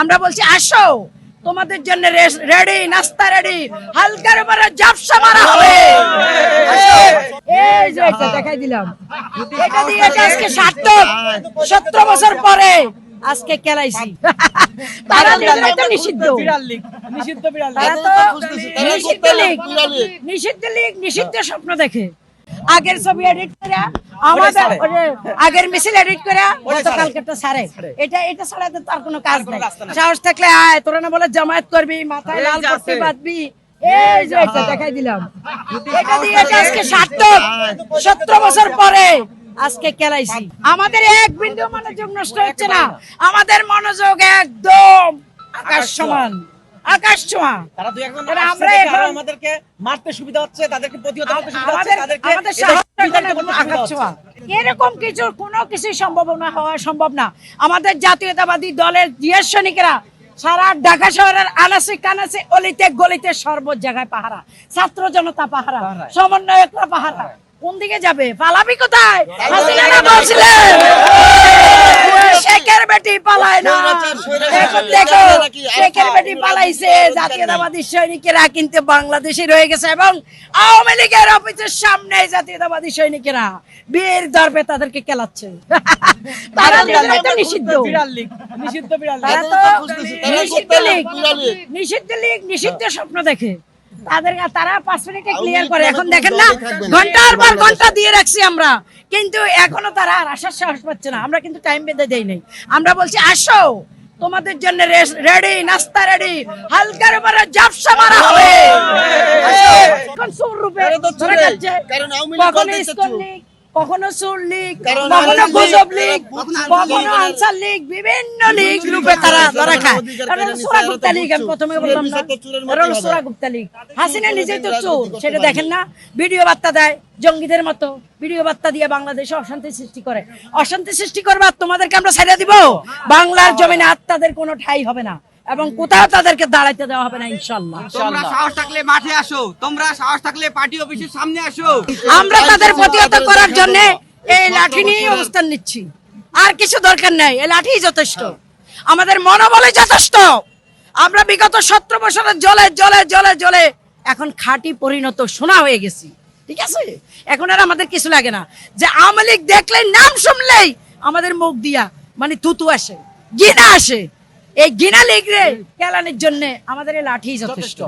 আমরা বলছি আসো। তোমাদের জন্য রেডি নাস্তা রেডি হালকার উপরে জাপসা মারা হবে। এই যে এটা দেখাই দিলাম। এটা দিয়ে এটা আজকে সার্থক সতেরো বছর পরে আজকে কেলাইছি তারা নিজেরাই তো নিষিদ্ধ। নিষিদ্ধ নিষিদ্ধ লীগ নিষিদ্ধ স্বপ্ন দেখে। আগের ছবি এডিট করে আমাদের আগের মিছিল এডিট করে গতকালকেরটা ছাড়ে। এটা এটা ছাড়া তো তার কোনো কাজ নাই। সাহস থাকলে আয় তোরা না বলে জামায়াত করবি মাথায় লাল পট্টি বাঁধবি। এই যে এটা দেখাই দিলাম। এটা দিয়ে এটা আজকে সার্থক। সতেরো বছর পরে আজকে আমাদের এক বিন্দু মনোযোগ নষ্ট হচ্ছে না। আমাদের মনোযোগ একদম আকাশ সমান। আকাশ ছোঁয়া। তারা দুই আমরা এখন- আমাদেরকে মারতে সুবিধা হচ্ছে তাদেরকে প্রতিহত করতে সুবিধা হচ্ছে তাদেরকে আমাদের হচ্ছে। ছোঁয়া। এরকম কিছু কোনো কিছু সম্ভাবনা হওয়া সম্ভব না। আমাদের জাতীয়তাবাদী দলের জিএস সৈনিকেরা সারা ঢাকা শহরের আনাসে কানাসে অলিতে গলিতে সর্ব জায়গায় পাহারা। ছাত্র জনতা পাহারা সমন্বয়করা পাহারা। কোন দিকে যাবে? পালাবি কোথায়? বলছিলেন। বেটি পালায় না। দেখো শেখের বেটি পালাইছে জাতীয়তাবাদী সৈনিকেরা কিন্তু বাংলাদেশে রয়ে গেছে এবং আওয়ামী লীগের অফিসের সামনে জাতীয়তাবাদী সৈনিকেরা বীর দর্পে তাদেরকে কেলাচ্ছে। তারা তো নিষিদ্ধ। নিষিদ্ধ লীগ। নিষিদ্ধ লীগ নিষিদ্ধ স্বপ্ন দেখে। তাদের তারা পাঁচ মিনিটে ক্লিয়ার করে। এখন দেখেন না ঘণ্টার পর ঘণ্টা দিয়ে রাখছি আমরা। কিন্তু এখনও তারা আর আসার সাহস পাচ্ছে না। আমরা কিন্তু টাইম বেঁধে দেই নাই। আমরা বলছি আসো তোমাদের জন্য রেডি নাস্তা রেডি হালকার উপরে জাপসা মারা হবে। এখন সুর রূপে কখনো কখনো সুর লীগ কখনো গুজব লীগ কখনো আনসার লীগ বিভিন্ন লীগ রূপে তারা ধরা খায় কারণ সোরা গুপ্তা লীগ আমি প্রথমে বললাম না। সোরা গুপ্তা লীগ হাসিনা নিজেই তো চোর সেটা দেখেন না। ভিডিও বার্তা দেয় জঙ্গিদের মতো। ভিডিও বার্তা দিয়ে বাংলাদেশে অশান্তি সৃষ্টি করে। অশান্তি সৃষ্টি করবে আর তোমাদেরকে আমরা ছেড়ে দিব। বাংলার জমিনে আত্মাদের কোনো ঠাই হবে না। এবং কোথাও তাদেরকে দাঁড়াইতে দেওয়া হবে না ইনশাল্লাহ তোমরা সাহস থাকলে মাঠে আসো। তোমরা সাহস থাকলে পার্টি অফিসের সামনে আসো। আমরা তাদের প্রতিহত করার জন্য এই লাঠি নিয়ে অবস্থান নিচ্ছি। আর কিছু দরকার নাই এই লাঠি যথেষ্ট। আমাদের মনোবলে যথেষ্ট। আমরা বিগত সতেরো বছরের জলে জলে জলে জলে এখন খাঁটি পরিণত সোনা হয়ে গেছি। ঠিক আছে? এখন আর আমাদের কিছু লাগে না। যে আওয়ামী লীগ দেখলেই নাম শুনলেই আমাদের মুখ দিয়া মানে তুতু আসে গিনা আসে। এই গিনা লিগরে রে কেলানির জন্য আমাদের এই লাঠি যথেষ্ট।